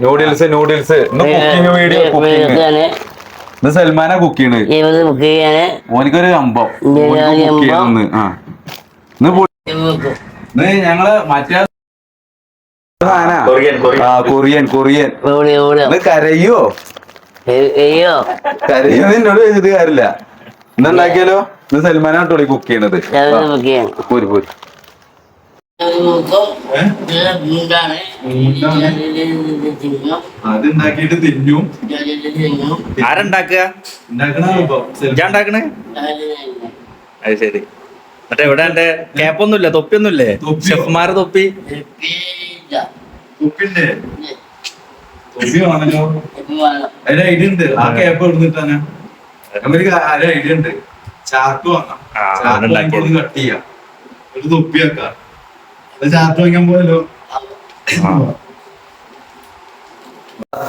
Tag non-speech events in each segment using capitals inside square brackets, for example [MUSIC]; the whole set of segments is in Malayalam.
Noodles noodles cooking video cooking ഇന്ന് സൽമാന കുക്ക് ചെയ്യാന് ഓനിക്കൊരു അമ്പം. ഇന്ന് ഓനിക്ക് ഞാൻ cook ചെയ്യണമെന്ന്. ആ. ഇന്ന് പു- വെക്കും. ഇന്ന് ഞങ്ങൾ മറ്റേ കൊറിയൻ കൊറിയൻ കരയോ? കരയോ? എന്നോട് ചോദിച്ചിട്ട് കാര്യമില്ല. ഇന്നുണ്ടാക്കിയാലോ ഇത് ഇന്ന് സൽമാനാട്ടോളി കുക്ക് ചെയ്യണത്. പോര് പോര്. എന്താണ് അത് ഉണ്ടാക്കിയിട്ട് തിന്നു? ആരുണ്ടാക്കുക? അത് ശരി. മറ്റേ ഇവിടെ എന്റെ ക്യാപ്പൊന്നുമില്ല? തൊപ്പിയൊന്നുമില്ലേ? തൊപ്പിയോ? ഷെഫ്മാരെ തൊപ്പി? ഉപ്പിന്റെ തൊപ്പി വേണല്ലോ. അതിന് ഐഡിയ ഉണ്ട്. ആ ക്യാപ്പ് എടുത്തിട്ടാണ് നമുക്ക് ഒരു ഐഡിയ ഉണ്ട്. ചാർട്ട് വാങ്ങാം ചാർട്ട് കട്ട് ചെയ്യാം. ഒരു തൊപ്പി വെക്കാം. ചാർട്ട് വാങ്ങിക്കാൻ പോയല്ലോ.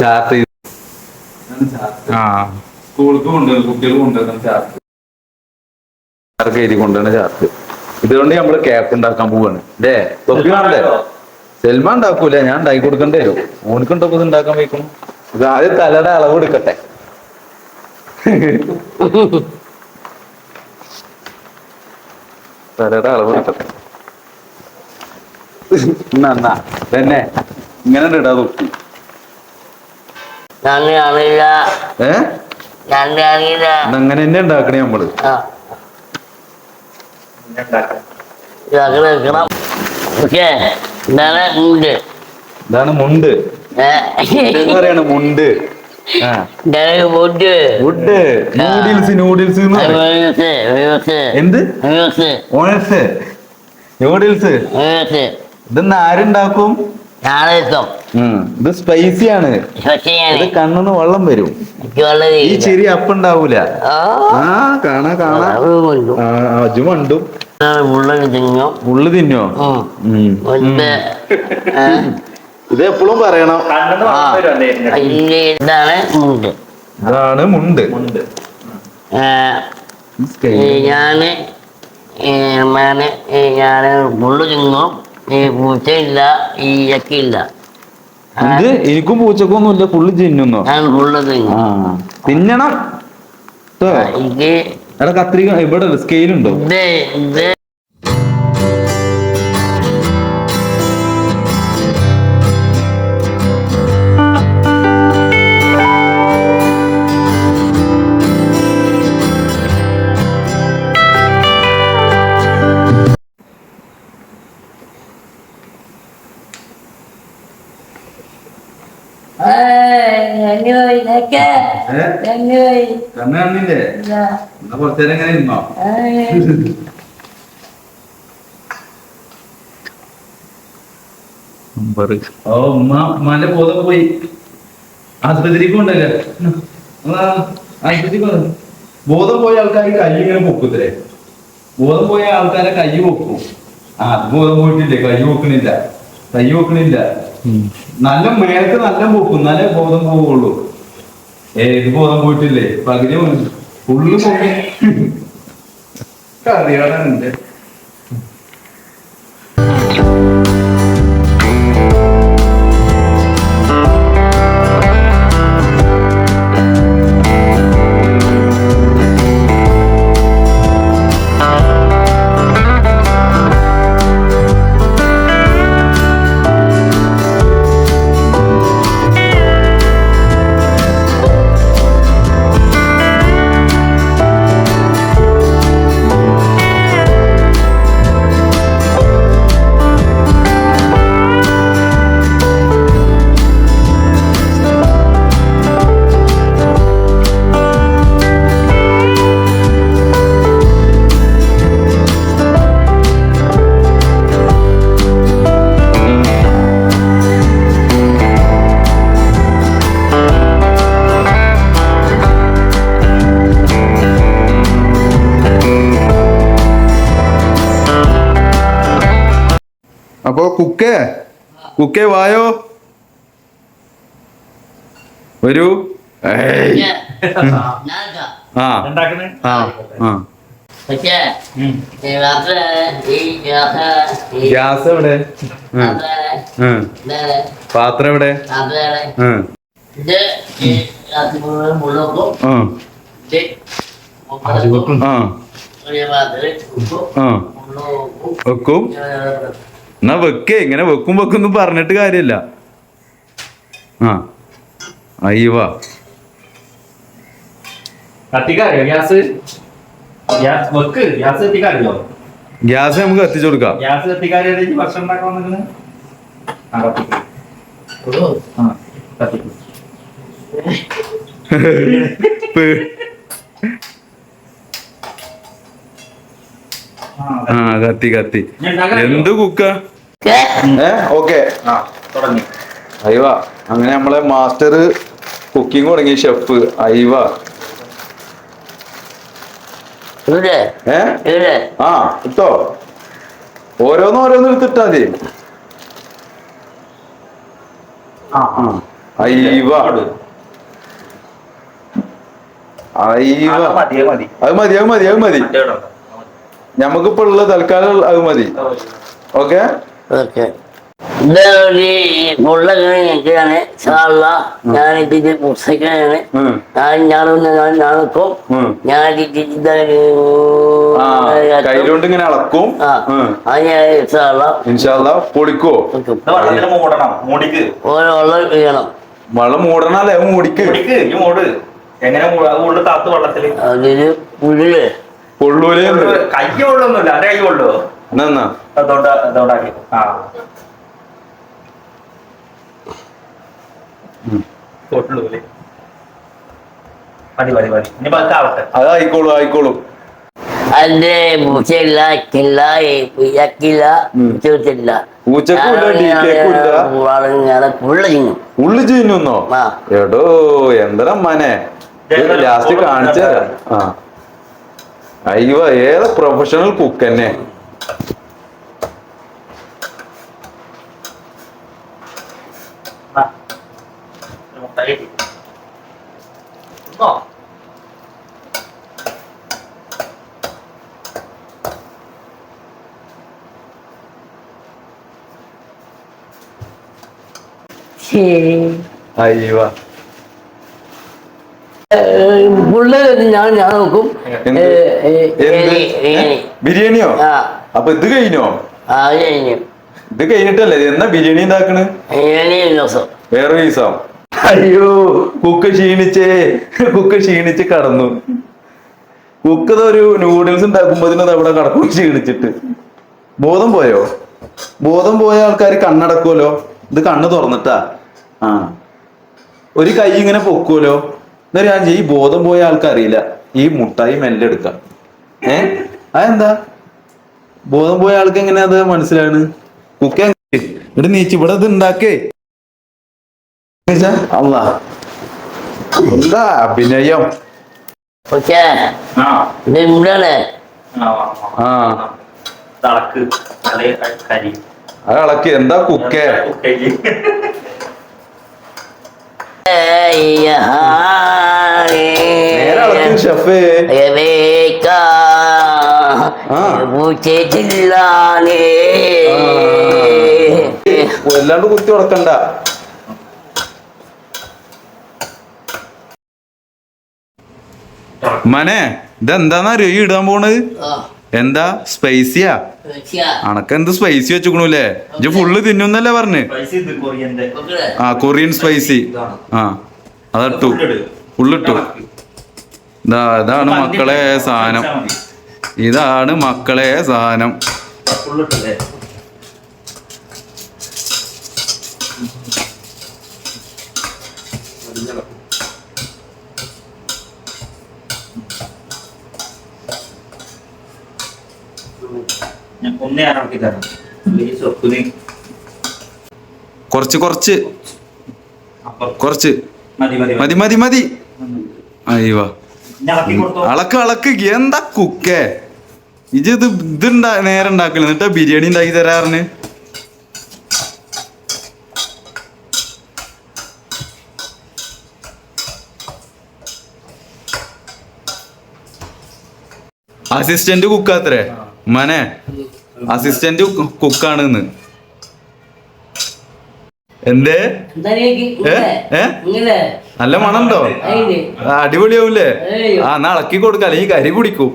ചാർട്ട് ആ. സ്കൂൾക്ക് കൊണ്ടുവരുന്ന കുട്ടികൾ കൊണ്ടുവരുന്ന ചാർട്ട്. ചാർക്ക് എഴുതി കൊണ്ടുവരുന്ന ചാർട്ട്. ഇതുകൊണ്ട് നമ്മൾ കേക്ക് ഉണ്ടാക്കാൻ പോവാണ്. അല്ലേ തൊപ്പി വേണ്ടേ സെൽമ ഉണ്ടാക്കൂല ഞാൻ ഉണ്ടാക്കി കൊടുക്കണ്ടേ? ഓനിക്കുണ്ടപ്പോ ഇത് ഉണ്ടാക്കാൻ വയ്ക്കണം? ഇത് ആദ്യം തലയുടെ അളവ് എടുക്കട്ടെ. തലയുടെ അളവ് എടുക്കട്ടെ. എന്നാ തന്നെ ഇങ്ങനെ ഇടാ നോക്കി അങ്ങനെ തന്നെ ഉണ്ടാക്കണേ നമ്മൾ. ഇതാണ് മുണ്ട്. പറയാണ് മുണ്ട്? നൂഡിൽസ് നൂഡിൽസ് എന്ത്? നൂഡിൽസ് ഇതെന്ന് ആരുണ്ടാക്കും. ഇത് സ്പൈസി ആണ്. ഇത് കണ്ണിന്ന് വെള്ളം വരും. ഈ ചെരി അപ്പുണ്ടാവൂല. ആ. കാണാ കാണാ. അജു മണ്ടും ഉള്ളു തിന്നോ? ഇത് എപ്പോഴും പറയണം. ഇതാണ് മുണ്ട്. ഇതാണ് മുണ്ട്. ഞാൻ ഞാൻ ഞാൻ മുള്ളു തിന്നും? ഈ പൂച്ചയില്ല ഈ ചക്കയില്ല ഇത് എനിക്കും പൂച്ചക്കൊന്നും ഇല്ല ഫുള്ള് തിന്നുന്നോ. ഞാൻ മുള്ളു ആ തിന്നും തിന്നണം എനിക്ക് എടാ കത്രിക ഇവിടെ സ്കെയിൽ ഉണ്ടോ ഇത് ഇത് കണ്ണ് കണ്ണില്ലേ എന്നാ കുറച്ചേരം എങ്ങനെ ഇരുന്നോ? ഓ ഉമ്മ ഉമ്മാന്റെ ബോധം പോയി. ആശുപത്രിക്ക് ഉണ്ടല്ലേ ആശുപത്രിക്ക് ബോധം പോയ ആൾക്കാർ കൈ ഇങ്ങനെ പൊക്കത്തില്ലേ ബോധം പോയ ആൾക്കാരെ കൈ പൊക്കും. ആ അത് ബോധം പോയിട്ടില്ലേ? കൈ പൊക്കണില്ല. കൈ പൊക്കണില്ല. നല്ല മേലക്ക് നല്ല പൊക്കും. നല്ല ബോധം പോവുള്ളൂ. ഏ പോകാൻ പോയിട്ടില്ലേ? പകുതി ഫുള്ള് പൊക്കി അറിയാറുണ്ട് അപ്പോ കുക്കേ കുക്കേ വായോ? ഒരു. ആ. ആ. ആ. പക്ഷേ ഗ്യാസ് എവിടെ? പാത്രം എവിടെ? വെക്കും. എന്നാ വെക്കേ ഇങ്ങനെ വെക്കും വെക്കുന്നു പറഞ്ഞിട്ട് കാര്യമില്ല. ആ അയ്യവാ കത്തിക്കാറിയോ? ഗ്യാസ്? ഗ്യാസ് വെക്ക് ഗ്യാസ് കത്തിക്കാറിയോ? ഗ്യാസ് നമുക്ക് എത്തിച്ചു കൊടുക്കാം. ഗ്യാസ് കത്തിക്കാറിയായിട്ട് ഭക്ഷണം ഉണ്ടാക്കാൻ ആ കത്തിക്ക്. ആ കത്തിക്ക്. ആ കത്തി കത്തി. എന്ത് കുക്ക? ഓക്കെ. ആ തുടങ്ങി. അയ്യവാ അങ്ങനെ നമ്മളെ മാസ്റ്റർ കുക്കിംഗ് തുടങ്ങി ഷെഫ് ഇവിടെ ആ ഇട്ടോ. ഓരോന്ന് ഓരോന്ന് എടുത്തിട്ടാ മതി. മതി മതി. അത് മതി അത് മതി അത് മതി. ഞമ്മക്കിപ്പോ ഉള്ള തൽക്കാലം അത് മതി. ഓക്കെ? ഓക്കെ. ഞാൻ ഇതിന്റെ ഞാൻ ഞാനൊന്ന് ഞാൻ കയ്യിലോണ്ട് ഇങ്ങനെ അളക്കും. പൊളിക്കോ വെള്ളം വീഴണം. വെള്ളം മൂടണല്ലേ മൂടിക്ക്. എങ്ങനെ മൂട് താത്ത് വെള്ളത്തിൽ. അതിന് ഉള്ളിൽ പൊള്ളൂലേ കൈ കൊള്ളൊന്നുമില്ല അര കൈ കൊള്ളു എന്നാ അതോണ്ടാക്കി ആ. കൊള്ളൂല്ലേ മതി മതി മതി. ഇനി പതുക്കെ ആവട്ടെ. അത് ആയിക്കോളൂ. ആയിക്കോളൂ അതിന്റെ പൂച്ചയില്ല കില്ല ഇയക്കില്ല ഉം. ചോദിച്ചില്ല പൂച്ചക്കും ഇല്ല, ഡീക്കേക്കും ഇല്ല. ഞാൻ പുള്ള ചെയ്യും ഉള്ളു ചെയ്യുന്നോ എടോ എന്തരം മനെ ലാസ്റ്റ് കാണിച്ച ആ. അയ്യോ ഏതാ പ്രൊഫഷണൽ കുക്ക് തന്നെ? അയ്യോ ഞാൻ ഞാൻ നോക്കും. ബിരിയാണിയോ? അപ്പൊ ഇത് കഴിഞ്ഞോ? ഇത് കഴിഞ്ഞിട്ടല്ലേ? എന്നാ ബിരിയാണി ഉണ്ടാക്കണ്? വേറെ ദിവസം. അയ്യോ കുക്ക് ക്ഷീണിച്ചേ. കുക്ക് ക്ഷീണിച്ച് കടന്നു. കുക്ക് ഒരു നൂഡിൽസ് ഉണ്ടാക്കുമ്പോ അവിടെ കടക്കും ക്ഷീണിച്ചിട്ട്. ബോധം പോയോ? ബോധം പോയ ആൾക്കാർ കണ്ണടക്കുമല്ലോ ഇത് കണ്ണ് തുറന്നിട്ടാ. ആ. ഒരു കൈ ഇങ്ങനെ പൊക്കുമല്ലോ എന്നിട്ട് ഞാൻ ഈ ബോധം പോയ ആൾക്കറിയില്ല ഈ മുട്ടായി മെല്ലെ എടുക്കാം. ഏ? അതെന്താ? ബോധം പോയ ആൾക്ക് എങ്ങനെ അത് മനസ്സിലാണ് കുക്ക് ഇവിടെ നീച്ച് ഇവിടെ ഇത് ഉണ്ടാക്കേ അല്ല എന്താ അഭിനയം? ആ. അത് ഇളക്കി. എന്താ കുക്കേ വല്ലാണ്ട് കുത്തി ഉടക്കണ്ട മനെ ഇതെന്താന്നറിയോ? ഈ ഇടാൻ പോണത്? എന്താ? സ്പൈസിയാ. അണക്കെന്ത് സ്പൈസി വെച്ചുക്കണൂല്ലേ? ഇജ്ജ് ഫുള്ള് തിന്നുന്നല്ലേ പറഞ്ഞ്? ആ കൊറിയൻ സ്പൈസി. ആ അതിട്ടു. ഫുള്ളിട്ടു. ഇതാ ഇതാണ് മക്കളെ സാധനം. ഇതാണ് മക്കളെ സാധനം. കൊറച്ച് കുറച്ച്. കുറച്ച്. മതി മതി. മതി. അയ്യോ. അളക്ക് അളക്ക് എന്താ കുക്കേ ഇജ് ഇത് ഇതുണ്ടാ നേരെ ഉണ്ടാക്കൽ എന്നിട്ടാ ബിരിയാണി ഉണ്ടാക്കി തരാറിന് അസിസ്റ്റന്റ് കുക്കാത്രേ മനെ അസിസ്റ്റന്റ് കുക്കാണ് ഇന്ന് എന്തേ ഏ? നല്ല ആ, അടിപൊളിയാവൂലേ. ആ എന്നാ ഇളക്കി കൊടുക്കാം അല്ലെങ്കിൽ കരി കുടിക്കൂ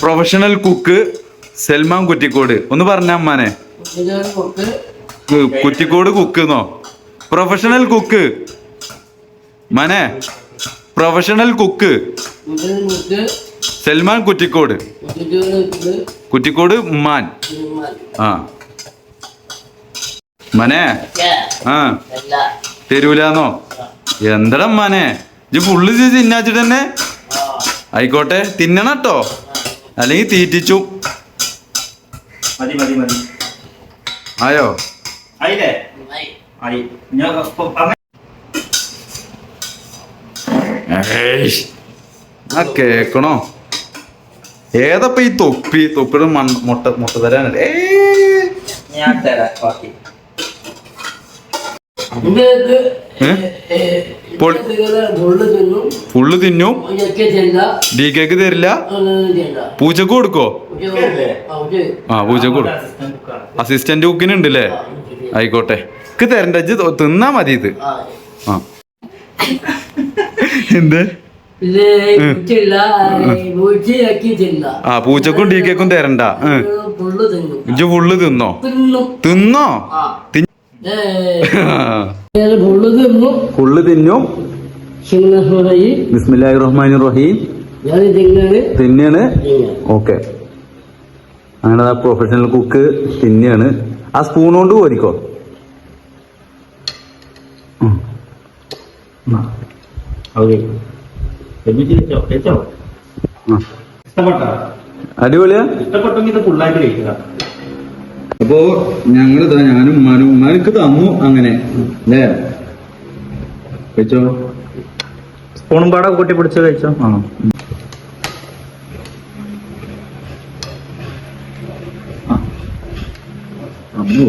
പ്രൊഫഷണൽ കുക്ക് സൽമാൻ കുറ്റിക്കോട്. ഒന്ന് പറഞ്ഞ അമ്മാനെ. കുറ്റിക്കോട് കുക്ക് എന്നോ? പ്രൊഫഷണൽ കുക്ക് മനെ പ്രൊഫഷണൽ കുക്ക്. സൽമാൻ കുറ്റിക്കോട്. കുറ്റിക്കോട് ഉമ്മാൻ. ആ. മനെ. ആ. അല്ല തരൂലാന്നോ? എന്തടാ മനെ ഇജ് ഫുള്ള് തിന്നാച്ചിട്ട് തന്നെ? ആയിക്കോട്ടെ തിന്നണം കേട്ടോ അല്ലെങ്കിൽ തീറ്റിച്ചു. ആയോ? ആയില്ലേ? ആയി. ഞാൻ അപ്പൊ അങ്ങനെ ഏയ്. ആ കേക്കണോ? ഏതപ്പ ഈ തൊപ്പി? തൊപ്പിയുടെ മണ്ണ് മുട്ട മുട്ട തരാനല്ലേ? ഫുള്ള് തിന്നും. ഡി കേക്ക് തരില്ല? പൂച്ചക്ക് കൊടുക്കോ? ആ പൂച്ചക്ക് കൊടുക്കും. അസിസ്റ്റന്റ് കുക്കിനുണ്ട് അല്ലേ ആയിക്കോട്ടെ. എനിക്ക് തരണ്ട. തിന്നാ മതി ഇത്. ആ എന്ത്? ആ പൂച്ചക്കും ഡി കേക്കും തരണ്ട. ഇജ്ജ് ഫുള്ള് തിന്നോ? തിന്നും. [LAUGHS] ഫുള്ള് തിന്നും? ബിസ്മില്ലാഹി റഹ്മാൻ റഹീം തിന്നാണ്. തിന്നാണ്? ഓക്കെ. അങ്ങനെ ആ പ്രൊഫഷണൽ കുക്ക് തിന്നെയാണ് ആ സ്പൂൺ കൊണ്ട് കോരിക്കോ? അടിപൊളിയാ? ഇഷ്ടപ്പെട്ടെങ്കിൽ ഇത് ഫുള്ളായിട്ട് കഴിക്കുക. അപ്പോ ഞങ്ങൾ ഞാനും ഉമ്മാനും ഉമ്മാനക്ക് തന്നു അങ്ങനെ അല്ലേ? വെച്ചോ സ്പൂണും പാടെ കൂട്ടി പിടിച്ച് കഴിച്ചോ? ആ. ആ. അമ്മോ.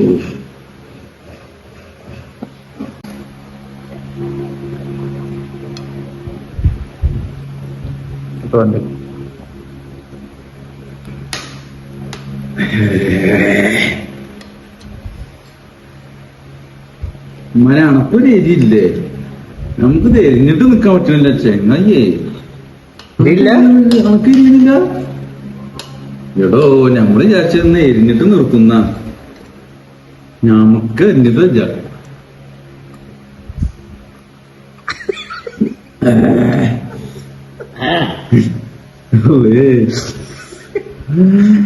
ഇപ്പൊ ഉണ്ട് ഉമ്മാനെ അണപ്പ് രീതിയില്ലേ നമുക്ക് തെരഞ്ഞിട്ട് നിക്കാൻ പറ്റണില്ല ചെങ്ങയ്യേ. ഇല്ല? നമുക്ക് എടോ നമ്മൾ വിചാരിച്ചിരുന്ന എരിഞ്ഞിട്ട് നിർത്തുന്ന. നമുക്ക് എരിഞ്ഞിട്ട് വെച്ച [LAUGHS]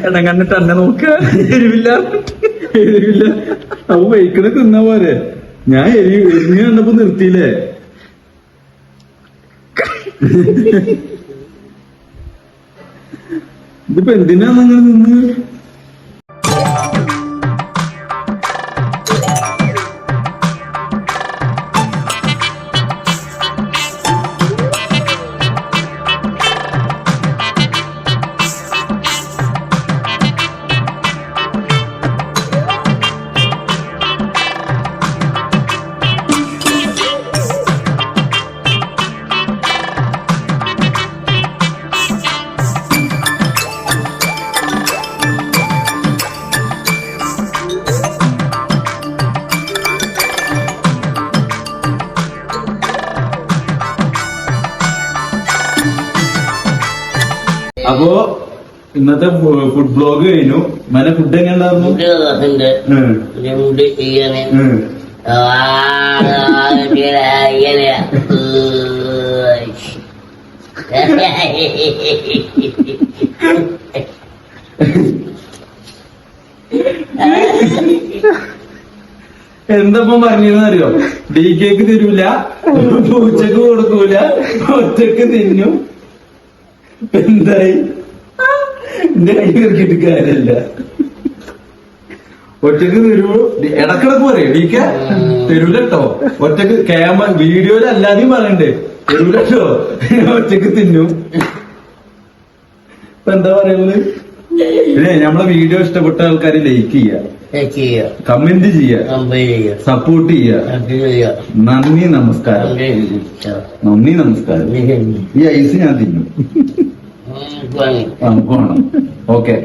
എണ്ണം കണ്ടിട്ട് എന്നെ നോക്ക. എരിവില്ല. എരിവില്ല. അവ വൈക്കണ തിന്നാ പോരെ. ഞാൻ എരി എരിഞ്ഞ് കണ്ടപ്പോ നിർത്തിയില്ലേ? ഇതിപ്പോ എന്തിനാ നിങ്ങൾ നിന്ന്? ഇന്നത്തെ ഫുഡ് ബ്ലോഗ് കഴിഞ്ഞു മന ഫുഡ് എങ്ങനെ ഉണ്ടായിരുന്നു മുടി അതിന്റെ ഉം. ഒരു മുടി ഇങ്ങനെ ഉം. ആ, ഇങ്ങനെ, ഇങ്ങനെ. ഉയ്. എന്തപ്പോ അറിയോ ഡി കേക്ക് തരൂല പൂച്ചക്ക് കൊടുക്കൂല ഒറ്റയ്ക്ക് തിന്നും എന്തായി എന്റെ കൈ കാര്യമില്ല. ഒറ്റയ്ക്ക് തരൂ ഇടക്കിടക്ക് പറയും ഡി കെ തരൂല കേട്ടോ ഒറ്റയ്ക്ക് ക്യാമറ വീഡിയോയിൽ അല്ലാതെയും പറയണ്ടേ. തരൂല കേട്ടോ ഒറ്റയ്ക്ക് തിന്നു. ഇപ്പൊ എന്താ പറയുന്നത്? പിന്നെ നമ്മളെ വീഡിയോ ഇഷ്ടപ്പെട്ട ആൾക്കാർ ലൈക്ക് ചെയ്യുക. കമന്റ് ചെയ്യുക. സപ്പോർട്ട് ചെയ്യുക. നന്ദി നമസ്കാരം. നന്ദി നമസ്കാരം. ഈ ഐസ് ഞാൻ തിന്നും. വാങ്ങി ആ, പോണം ഓക്കെ